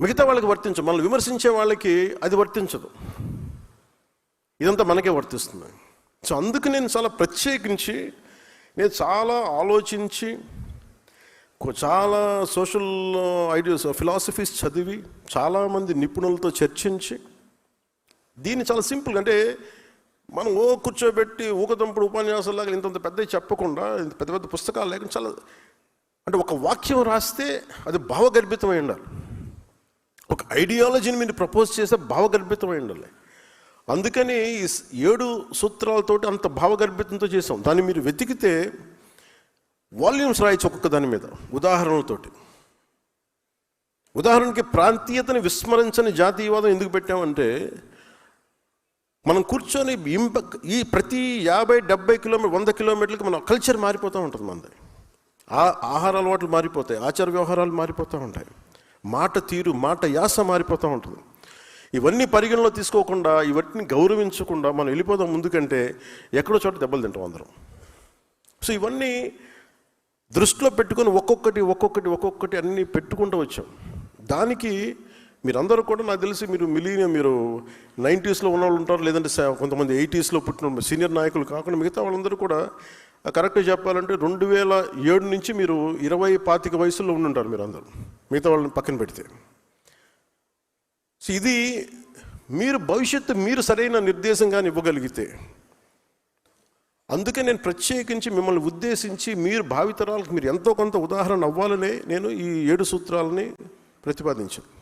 మిగతా వాళ్ళకి వర్తించదు. మనల్ని విమర్శించే వాళ్ళకి అది వర్తించదు. ఇదంతా మనకే వర్తిస్తుంది. సో అందుకు నేను చాలా ప్రత్యేకించి నేను చాలా ఆలోచించి చాలా సోషల్ ఐడియాస్ ఫిలాసఫీస్ చదివి చాలామంది నిపుణులతో చర్చించి దీన్ని చాలా సింపుల్ అంటే మనం ఓ కూర్చోబెట్టి ఊకదంపుడు ఉపన్యాసాలాగా ఇంతంత పెద్దవి చెప్పకుండా ఇంత పెద్ద పెద్ద పుస్తకాలు లేకుండా చాలా అంటే ఒక వాక్యం రాస్తే అది భావగర్భితమై ఉండాలి. ఒక ఐడియాలజీని మీరు ప్రపోజ్ చేస్తే భావగర్భితమై ఉండాలి. అందుకని ఈ ఏడు సూత్రాలతోటి అంత భావగర్భితంతో చేసాం దాన్ని మీరు వెతికితే వాల్యూమ్స్ రాయొచ్చు ఒక్కొక్క దాని మీద ఉదాహరణలతోటి. ఉదాహరణకి ప్రాంతీయతని విస్మరించని జాతీయవాదం ఎందుకు పెట్టామంటే మనం కూర్చొని ఇంప ఈ ప్రతి యాభై డెబ్బై కిలోమీటర్ వంద కిలోమీటర్లకి మన కల్చర్ మారిపోతూ ఉంటుంది మనది ఆహార అలవాట్లు మారిపోతాయి ఆచార వ్యవహారాలు మారిపోతూ ఉంటాయి. మాట తీరు మాట యాస మారిపోతూ ఉంటుంది. ఇవన్నీ పరిగణలో తీసుకోకుండా ఇవన్నీ గౌరవించకుండా మనం వెళ్ళిపోదాం ముందుకంటే ఎక్కడో చోట దెబ్బలు తింటాం అందరం. సో ఇవన్నీ దృష్టిలో పెట్టుకొని ఒక్కొక్కటి ఒక్కొక్కటి ఒక్కొక్కటి అన్నీ పెట్టుకుంటూ వచ్చాం. దానికి మీరందరూ కూడా నాకు తెలిసి మీరు మిలీనియం మీరు నైంటీస్లో ఉన్న వాళ్ళు ఉంటారు లేదంటే కొంతమంది ఎయిటీస్లో పుట్టిన సీనియర్ నాయకులు కాకుండా మిగతా వాళ్ళందరూ కూడా కరెక్ట్గా చెప్పాలంటే రెండు వేల ఏడు నుంచి మీరు ఇరవై పాతిక వయసులో ఉండుంటారు మీరు అందరూ మిగతా వాళ్ళని పక్కన పెడితే. సో ఇది మీరు భవిష్యత్తు మీరు సరైన నిర్దేశంగా ఇవ్వగలిగితే. అందుకే నేను ప్రత్యేకించి మిమ్మల్ని ఉద్దేశించి మీరు భావితరాలకు మీరు ఎంతో కొంత ఉదాహరణ అవ్వాలనే నేను ఈ ఏడు సూత్రాలని ప్రతిపాదించాను.